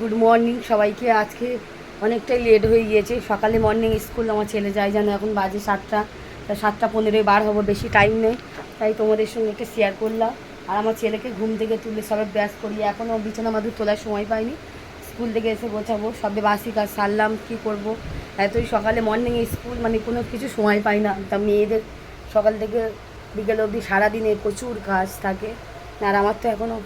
Good morning সবাইকে। আজকে অনেকটাই লেট হয়ে গিয়েছে। সকালে মর্নিং স্কুল আমার ছেলে যায় যেন এখন বাজে সাতটা। তা সাতটা পনেরোই বার হব, বেশি টাইম নেই। তাই তোমাদের সঙ্গে একটু শেয়ার করলাম। আর আমার ছেলেকে ঘুম থেকে তুলে সবে ব্যাস করি এখনও বিছানা মাদুর তোলার সময় পাইনি। স্কুল থেকে এসে গোছাবো, সবে বাসি কাজ সারলাম, কী করব? এতই সকালে মর্নিং স্কুল মানে কোনো কিছু সময় পাই না। তা মেয়েদের সকাল থেকে বিকেল অবধি সারাদিনে প্রচুর কাজ থাকে। আর আমার তো এখনও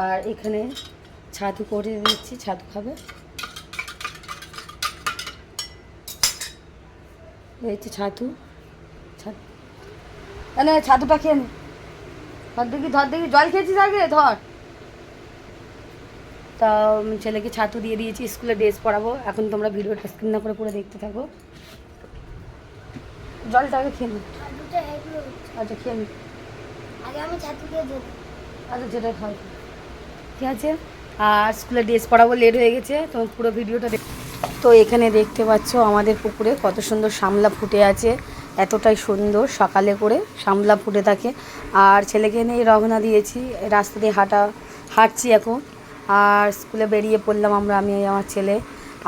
আর এখানে ছাতু করে দিচ্ছি ছাতু খাবে। এই হচ্ছে ছাতু। ছাতু ছাতুটা খেয়ে নে। ধর দেখি ধর দেখি জল খেয়েছিস আগে? ধর। তা ছেলেকে ছাতু দিয়ে দিয়েছি স্কুলে ড্রেস পরাবো। এখন তোমরা ভিডিওটা স্ক্রিন না করে পুরো দেখতে থাকো। জলটা আগে খেয়ে নি। আচ্ছা খেয়ে নি। আগে আমি ছাতু দিয়ে দেবো। আচ্ছা যেটা খাও ঠিক আছে? আর স্কুলে ড্রেস পরাবো লেট হয়ে গেছে, তো পুরো ভিডিওটা তো এখানে দেখতে পাচ্ছ আমাদের পুকুরে কত সুন্দর সামলা ফুটে আছে, এতটাই সুন্দর সকালে করে সামলা ফুটে থাকে। আর ছেলেকে নিয়ে রওনা দিয়েছি, রাস্তা দিয়ে হাঁটা, হাঁটছি এখন। আর স্কুলে বেরিয়ে পড়লাম আমরা, আমি আমার ছেলে।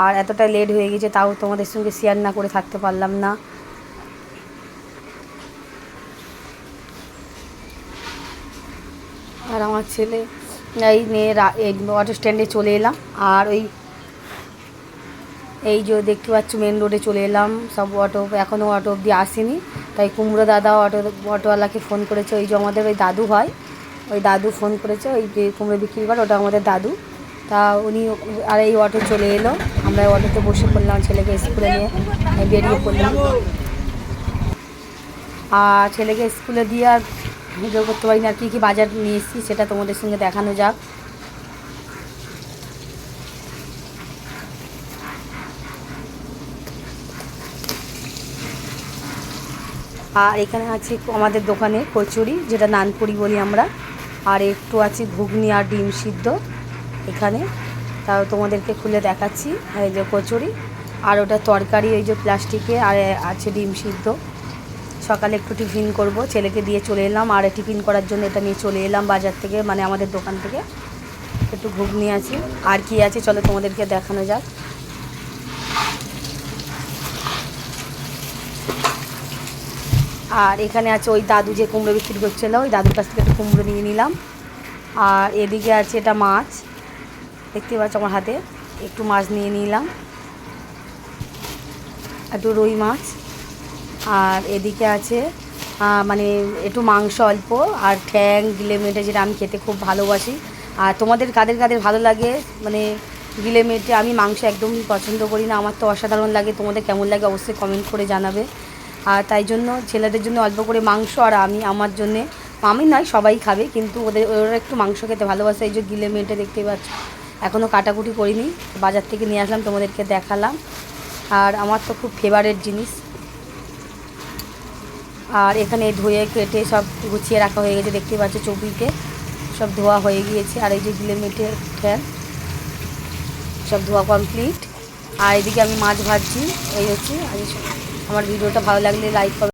আর এতটাই লেট হয়ে গেছে, তাও তোমাদের সঙ্গে শেয়ার না করে থাকতে পারলাম না। আর আমার ছেলে এই নিয়ে অটো স্ট্যান্ডে চলে এলাম। আর ওই এই যে দেখতে পাচ্ছ মেন রোডে চলে এলাম। সব অটো এখনও অটো অবধি আসেনি। তাই কুমড়ো দাদা অটো অটোওয়ালাকে ফোন করেছে। ওই যে আমাদের ওই দাদু হয়, ওই দাদু ফোন করেছে। ওই যে কুমড়ো বিক্রি করে ওটা আমাদের দাদু। তা উনি আর এই অটো চলে এলো। আমরা অটোতে বসে পড়লাম ছেলেকে স্কুলে নিয়ে, বেরিয়ে পড়লাম। আর ছেলেকে স্কুলে দিয়ে আর ভিডিও করতে পারি না, আর কী কী বাজার নিয়ে এসেছি সেটা তোমাদের সঙ্গে দেখানো যাক। আর এখানে আছে আমাদের দোকানে কচুরি, যেটা নানপুরি বলি আমরা। আর একটু আছে ঘুগনি আর ডিম সিদ্ধ এখানে। তাও তোমাদেরকে খুলে দেখাচ্ছি, এই যে কচুরি। আর ওটা তরকারি ওই যে প্লাস্টিকে, আর আছে ডিম সিদ্ধ। সকালে একটু টিফিন করব। ছেলেকে দিয়ে চলে এলাম। আর টিফিন করার জন্য এটা নিয়ে চলে এলাম বাজার থেকে মানে আমাদের দোকান থেকে। একটু ঘুগনি আছে। আর কি আছে চলো তোমাদেরকে দেখানো যাক। আর এখানে আছে ওই দাদু যে কুমড়ো বিক্রি করছিল, ওই দাদুর কাছ থেকে একটু কুমড়ো নিয়ে নিলাম। আর এদিকে আছে এটা মাছ। দেখতে পাচ্ছ আমার হাতে। একটু মাছ নিয়ে নিলাম। একটু রুই মাছ। আর এদিকে আছে মানে একটু মাংস অল্প আর ঠ্যাং, গিলে মেটে যেটা আমি খেতে খুব ভালোবাসি। আর তোমাদের কাদের কাদের ভালো লাগে? মানে গিলে মেটে আমি মাংস একদমই পছন্দ করি না, আমার তো অসাধারণ লাগে, তোমাদের কেমন লাগে অবশ্যই কমেন্ট করে জানাবে। আর তাই জন্য ছেলেদের জন্য অল্প করে মাংস আর আমি, আমার জন্যে, আমি নয়, সবাই খাবে, কিন্তু ওদের, ওরা একটু মাংস খেতে ভালোবাসে, এই যে গিলে মেটে দেখতেই পাচ্ছ। এখনও কাটাকুটি করিনি, বাজার থেকে নিয়ে আসলাম, তোমাদেরকে দেখালাম। আর আমার তো খুব ফেভারেট জিনিস। আর এখানে ধুয়ে, কেটে সব গুছিয়ে রাখা হয়ে গেছে, দেখতে পাচ্ছি চৌকিকে। সব ধোয়া হয়ে গিয়েছে, আর এই যে গিলে মেটে ফ্যান, সব ধোয়া কমপ্লিট আর এদিকে আমি মাছ ভাজছি, এই হচ্ছে। আমার ভিডিওটা ভালো লাগলে লাইক